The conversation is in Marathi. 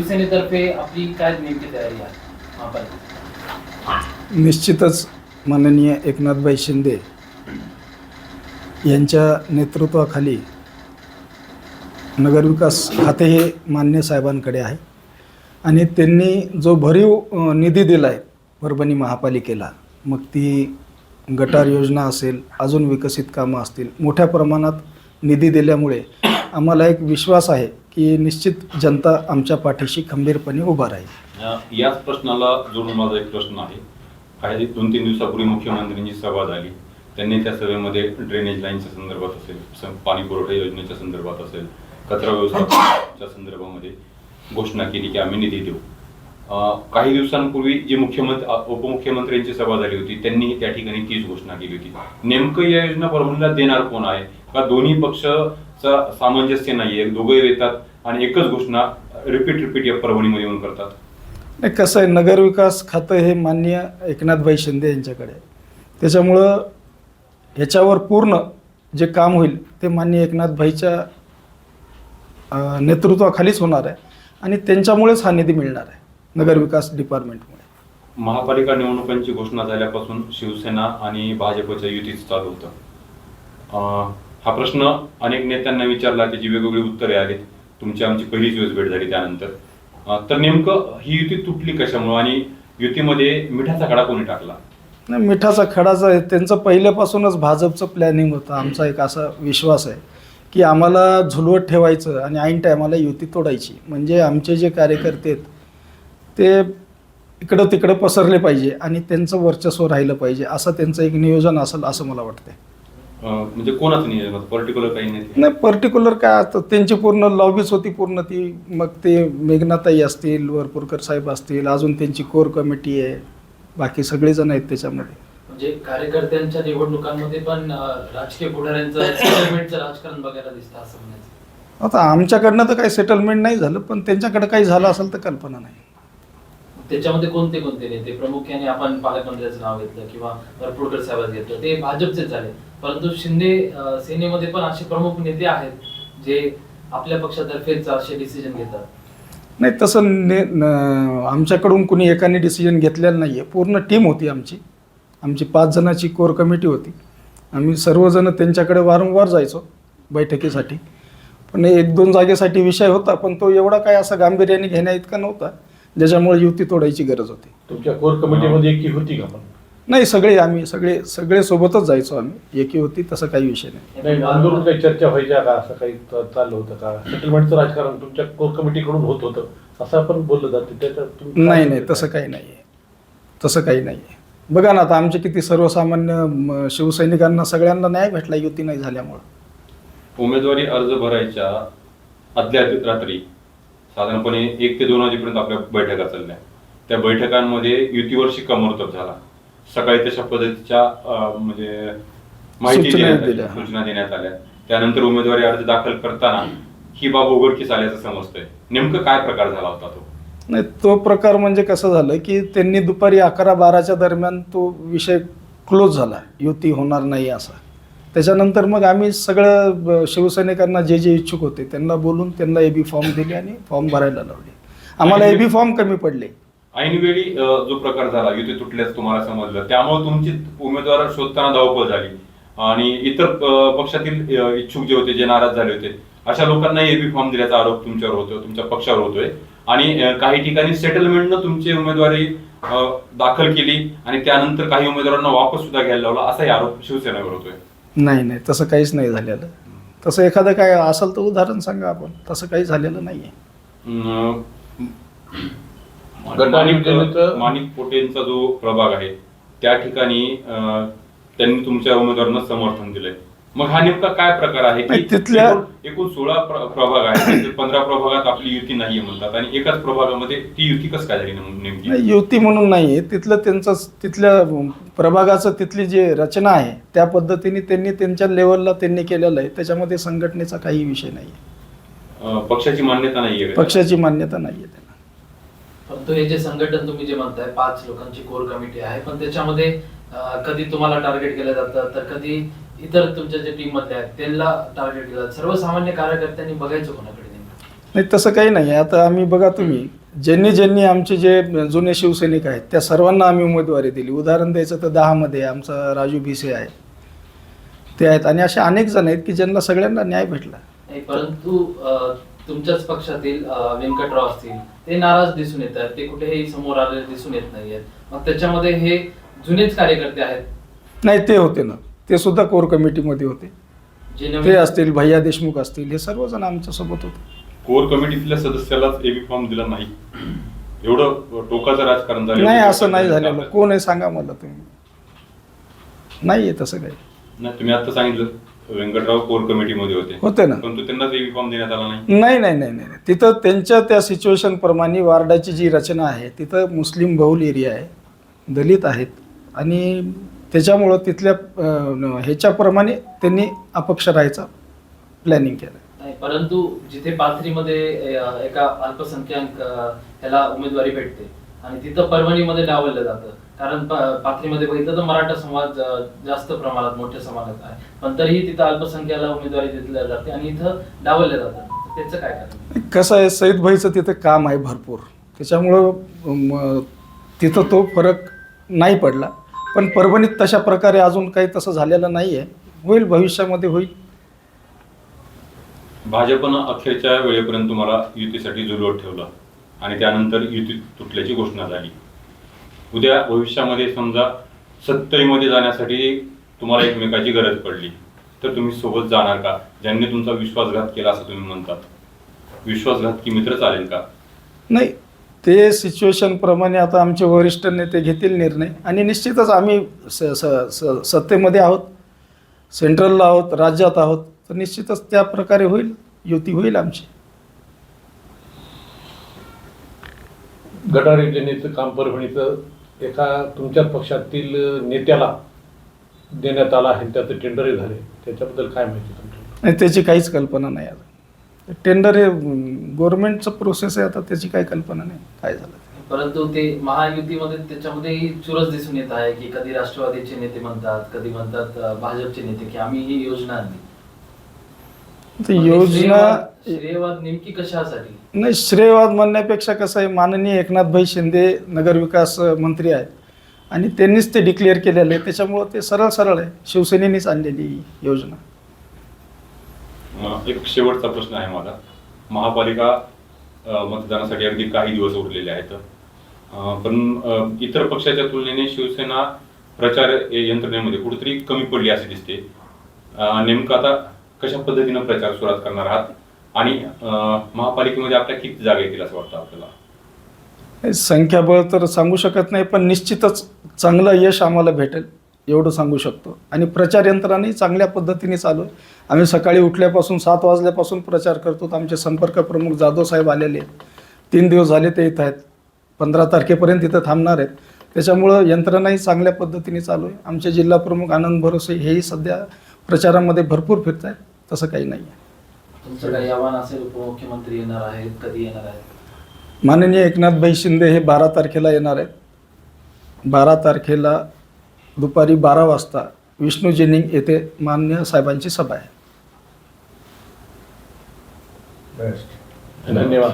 शिवसेनेतर्फे आपली काय नेमकी तयारी आहे? निश्चितच माननीय एकनाथभाई शिंदे यांच्या नेतृत्वाखाली नगरविकास खाते हे मान्य साहेबांकडे आहे. आणि त्यांनी जो भरीव निधी दिला आहे परभणी महापालिकेला मग ती गटार योजना असेल अजून विकसित कामं असतील मोठ्या प्रमाणात निधी दिल्यामुळे आम्हाला एक विश्वास आहे की निश्चित जनता आमच्या पाठीशी खंबीरपणे उभा राहील. याच प्रश्नाला जोडून माझा एक प्रश्न आहे. काही दोन तीन दिवसापूर्वी मुख्यमंत्र्यांची सभा झाली. त्यांनी त्या सभेमध्ये ड्रेनेज लाईनच्या संदर्भात असेल स- पाणी पुरवठा योजनेच्या संदर्भात असेल कचरा व्यवस्थापनाच्या संदर्भामध्ये घोषणा केली की आम्ही निधी देऊ. अं, काही दिवसांपूर्वी जे मुख्यमंत्री अ, उपमुख्यमंत्र्यांची सभा झाली होती त्यांनीही त्या ठिकाणी तीच घोषणा केली होती. नेमकं या योजना परभणीला देणार कोण आहे? का दोन्ही पक्षाचा सामंजस्य नाहीये. दोघे येतात आणि एकच घोषणा रिपीट रिपीट या परभणीमध्ये येऊन करतात. नाही कसं आहे नगरविकास खातं हे मान्य एकनाथभाई शिंदे यांच्याकडे आहे. त्याच्यामुळं ह्याच्यावर पूर्ण जे काम होईल ते मान्य एकनाथभाईच्या नेतृत्वाखालीच होणार आहे आणि त्यांच्यामुळेच हा निधी मिळणार आहे नगरविकास डिपार्टमेंटमुळे. महापालिका निवडणुकांची घोषणा झाल्यापासून शिवसेना आणि भाजपच्या युतीच चालू होतं. हा प्रश्न अनेक नेत्यांना विचारला त्याची वेगवेगळी उत्तरे आली तुमची आमची पहिलीच वेळेस भेट झाली त्यानंतर. तर नेमकं ही युती तुटली कशामुळे आणि युतीमध्ये मिठाचा खडा कोणी टाकला? नाही मिठाचा खडाचा आहे त्यांचं पहिल्यापासूनच भाजपचं प्लॅनिंग होतं. आमचा एक असा विश्वास आहे की आम्हाला झुलवत ठेवायचं आणि ऐन टायमाला युती तोडायची. म्हणजे आमचे जे कार्यकर्ते आहेत ते इकडं तिकडं पसरले पाहिजे आणि त्यांचं वर्चस्व राहिलं पाहिजे. असं त्यांचं एक नियोजन असेल असं मला वाटतं म्हणजे कोणाचं नियोजन पर्टिक्युलर काही नाही नाही पर्टिक्युलर काय आता त्यांची पूर्ण लॉबीच होती पूर्ण ती. मग ते मेघनाताई असतील वरपूरकर साहेब असतील अजून त्यांची कोर कमिटी आहे. बाकी सगळेजण आहेत त्याच्यामध्ये. म्हणजे कार्यकर्त्यांच्या निवडणुकांमध्ये पण राजकीय पुढाऱ्यांचं सेटलमेंटचं राजकारण बघायला दिसतं असं म्हणायचं. आता आमच्याकडनं तर काही सेटलमेंट नाही झालं पण त्यांच्याकडे काही झालं असेल तर कल्पना नाही. त्याच्यामध्ये कोणते कोणते नेते? प्रामुख्याने आपण पालकमंत्र्याचं नाव घेतलं किंवा वरपुडकर साहेबांचं घेतलं. ते भाजपचेच झाले. परंतु शिंदे सेनेमध्ये पण असे प्रमुख नेते आहेत जे आपल्या पक्षातर्फेच असे डिसिजन घेतात. नाही तसं ने न- आमच्याकडून कुणी एकाने डिसिजन घेतलेलं नाही आहे पूर्ण टीम होती आमची. आमची पाच जणाची कोर कमिटी होती. आम्ही सर्वजण त्यांच्याकडे वारंवार जायचो बैठकीसाठी. पण एक दोन जागेसाठी विषय होता पण तो एवढा काय असा गांभीर्याने घेण्या इतका नव्हता ज्याच्यामुळे युती तोडायची गरज होती. तुमच्या कोर कमिटीमध्ये एकी होती का पण? नाही सगळे आम्ही सगळे सगळे सोबतच जायचो आम्ही. एकी होती तसं काही विषय नाही. नाही आंदोलन काही चर्चा व्हायच्या का? असं काही चाललं होतं का? सेटलमेंटचं राजकारण तुमच्या कोर कमिटीकडून होत होतं. असं आपण बोललं जातं त्याच्यात नाही नाही? तसं काही नाही आहे तसं काही नाही आहे बघा ना आता आमचे किती सर्वसामान्य शिवसैनिकांना सगळ्यांना न्याय भेटला युती नाही झाल्यामुळं. उमेदवारी अर्ज भरायच्या आदल्या रात्री साधारणपणे एक ते दोन वाजेपर्यंत आपल्या बैठका चालल्या. त्या बैठकांमध्ये युतीवर शिक्कामोर्तब झाला. सकाळी तशा पद्धतीच्या अं, म्हणजे माहिती सूचना देण्यात आली, दिल्या. सूचना देण्यात आल्या. त्यानंतर उमेदवारी अर्ज दाखल करताना ही बाब उघडकीस आल्याचं समजतंय. नेमकं काय प्रकार झाला होता तो? नाही तो प्रकार म्हणजे कसं झालं की त्यांनी दुपारी अकरा बाराच्या दरम्यान तो विषय क्लोज झाला युती होणार नाही असा. त्याच्यानंतर मग आम्ही सगळं ब- शिवसैनिकांना जे जे इच्छुक होते त्यांना बोलून त्यांना ए बी फॉर्म दिले आणि फॉर्म भरायला लावले. आम्हाला ए बी फॉर्म कमी पडले. ऐनवेळी जो प्रकार झाला युती तुटल्याचं तुम्हाला समजलं त्यामुळे तुमची उमेदवार शोधताना धावपळ झाली. आणि इतर पक्षातील इच्छुक जे होते जे नाराज झाले होते अशा लोकांना एबी फॉर्म दिल्याचा आरोप तुमच्यावर होतो तुमच्या पक्षावर होतोय. आणि काही ठिकाणी सेटलमेंटनं तुमची उमेदवारी दाखल केली आणि त्यानंतर काही उमेदवारांना वापस सुद्धा घ्यायला लावला असाही आरोप शिवसेनेवर होतोय. नाही नाही तसं काहीच नाही झालेलं. तसं एखादं काय असेल तर उदाहरण सांगा आपण. तसं काही झालेलं नाही आहे गटारी माणिक पोटेंचा जो प्रभाग आहे त्या ठिकाणी त्यांनी तुमच्या उमेदवारांना समर्थन दिलंय. मग हा नेमका काय प्रकार आहे? तिथल्या- एकूण- सोळा प्र- प्रभाग आहेत त्यातील पंधरा प्रभागात आपली युती नाहीये म्हणतात आणि एकाच प्रभागामध्ये ती युती कसं काय झाली नेम- नेमकी? नाही युती म्हणून नाही आहे तिथलं त्यांचं तिथल्या प्रभागाचं तिथली जी रचना आहे त्या पद्धतीने त्यांनी त्यांच्या लेवलला त्यांनी केलेलं आहे. त्याच्यामध्ये संघटनेचा काही विषय नाही आहे पक्षाची मान्यता नाहीये? पक्षाची मान्यता नाही आहे त्यांना परंतु हे जे संघटन तुम्ही जे म्हणताय पाच लोकांची कोर कमिटी आहे पण त्याच्यामध्ये कधी तुम्हाला टार्गेट केलं जातं तर कधी इतर तुमच्या जे टीम मधले आहेत त्यांना टार्गेट केलं जातं. सर्वसामान्य कार्यकर्त्यांनी बघायचं कोणाकडे नाही तसं काही नाही. आता आम्ही बघा तुम्ही ज्यांनी ज्यांनी आमचे जे जुने शिवसैनिक आहेत त्या सर्वांना आम्ही उमेदवारी दिली. उदाहरण द्यायचं तर दहामध्ये आमचा राजू भिसे आहे. ते आहेत. आणि असे अनेक जण आहेत की ज्यांना सगळ्यांना न्याय भेटला. परंतु तुमच्याच पक्षातील व्यंकटराव असतील ते नाराज दिसून येत आहेत ते कुठेही समोर आलेले दिसून येत नाहीयेत. मग त्याच्यामध्ये हे जुनेच कार्यकर्ते आहेत? नाही ते होते ना. ते सुद्धा कोर कमिटीमध्ये होते. जे ते असतील भैया देशमुख असतील हे सर्वजण आमच्यासोबत होते. कोर कमिटीतल्या सदस्यालाच एबी फॉर्म दिला नाही. एवढं टोकाचं राजकारण झालं नाही असं नाही झालेलं. कोण आहे सांगा मला तुम्ही. नाही आहे तसं काही. नाही तुम्ही आता सांगितलं. व्यंकटराव कोर कमिटीमध्ये होते. होते ना. परंतु त्यांनाच एबी फॉर्म देण्यात आला नाही. नाही नाही नाही नाही. नाही. तिथं त्यांच्या त्या सिच्युएशन प्रमाणे वार्डाची जी रचना आहे तिथं मुस्लिम बहुल एरिया आहे दलित आहेत. आणि त्याच्यामुळं तिथल्या अं, ह्याच्याप्रमाणे त्यांनी अपक्ष राहायचा प्लॅनिंग केलं. नाही परंतु जिथे पाथरीमध्ये अ, एका अल्पसंख्याक अ, ह्याला उमेदवारी भेटते आणि तिथं परभणीमध्ये डावललं जातं. कारण पाथरीमध्ये बघितलं तर मराठा समाज जास्त प्रमाणात मोठ्या समाजात आहे. पण तरीही तिथं अल्पसंख्याला उमेदवारी दिली जाते आणि इथं डावललं जातं तर त्याचं काय कारण? कसं आहे सईद भाईचं तिथं काम आहे भरपूर. त्याच्यामुळं तिथं तो फरक नाही पडला. पण परभणीत तशा प्रकारे अजून काही तसं झालेलं नाही आहे होईल भविष्यामध्ये होईल. भाजपनं अखेरच्या वेळेपर्यंत तुम्हाला युतीसाठी जुलवत ठेवलं. आणि त्यानंतर युती तुटल्याची घोषणा झाली. उद्या भविष्यामध्ये समजा सत्तेमध्ये जाण्यासाठी तुम्हाला एकमेकाची गरज पडली तर तुम्ही सोबत जाणार का? ज्यांनी तुमचा विश्वासघात केला असं तुम्ही म्हणतात. विश्वासघातकी मित्र चालेल का? नाही ते सिच्युएशनप्रमाणे आता आमचे वरिष्ठ नेते घेतील निर्णय. आणि निश्चितच आम्ही स स स सत्तेमध्ये आहोत सेंट्रलला आहोत राज्यात आहोत तर निश्चितच त्या प्रकारे होईल युती होईल आमची. गटार योजनेचं काम परभणीचं एका तुमच्या पक्षातील नेत्याला देण्यात आलं आहे त्याचं टेंडरही झाले. त्याच्याबद्दल काय माहिती तुमच्या नाही त्याची काहीच कल्पना नाही आता. टेंडर हे गव्हर्नमेंटचं प्रोसेस आहे आता त्याची काही कल्पना नाही. काय झालं. परंतु ते महायुतीमध्ये त्याच्यामध्ये चुरस दिसून येत आहे की कधी राष्ट्रवादीचे नेते म्हणतात कधी म्हणतात भाजपचे नेते की आम्ही ही योजना आणली. योजना श्रेयवाद नेमकी कशासाठी? नाही श्रेयवाद म्हणण्यापेक्षा कसं आहे माननीय एकनाथभाई शिंदे नगरविकास मंत्री आहेत. आणि त्यांनीच ते डिक्लेअर केलेलं आहे. त्याच्यामुळं ते सरळ सरळ आहे. शिवसेनेनेच आणलेली ही योजना. अं, एक शेवटचा प्रश्न आहे माझा. महापालिका अं, मतदानासाठी अगदी काही दिवस उरलेले आहेत. अं, पण अं, इतर पक्षाच्या तुलनेने शिवसेना प्रचार यंत्रणेमध्ये कुठेतरी कमी पडली असे दिसते. अं, नेमकं आता कशा पद्धतीनं प्रचार सुरुवात करणार आहात? आणि महापालिकेमध्ये आपल्या किती जागा येतील असं वाटतं आपल्याला? संख्याबळ तर सांगू शकत नाही पण निश्चितच चांगलं यश आम्हाला भेटेल एवढं सांगू शकतो. आणि प्रचार यंत्रणाही चांगल्या पद्धतीने चालू आहे. आम्ही सकाळी उठल्यापासून सात वाजल्यापासून प्रचार करतो. आमचे संपर्क प्रमुख जाधव साहेब आलेले आहेत. तीन दिवस झाले ते इथं आहेत. पंधरा तारखेपर्यंत इथं थांबणार आहेत. त्याच्यामुळं यंत्रणाही चांगल्या पद्धतीने चालू आहे. आमचे जिल्हा प्रमुख आनंद भरोसे हेही सध्या प्रचारामध्ये भरपूर फिरत आहेत तसं काही नाही आहे. तुमचं काही आव्हान असेल? उपमुख्यमंत्री येणार आहेत कधी येणार आहेत? माननीय एकनाथभाई शिंदे हे बारा तारखेला येणार आहेत. बारा तारखेला दुपारी बारा वाजता विष्णू जेनिंग येथे मान्य साहेबांची सभा आहे. धन्यवाद.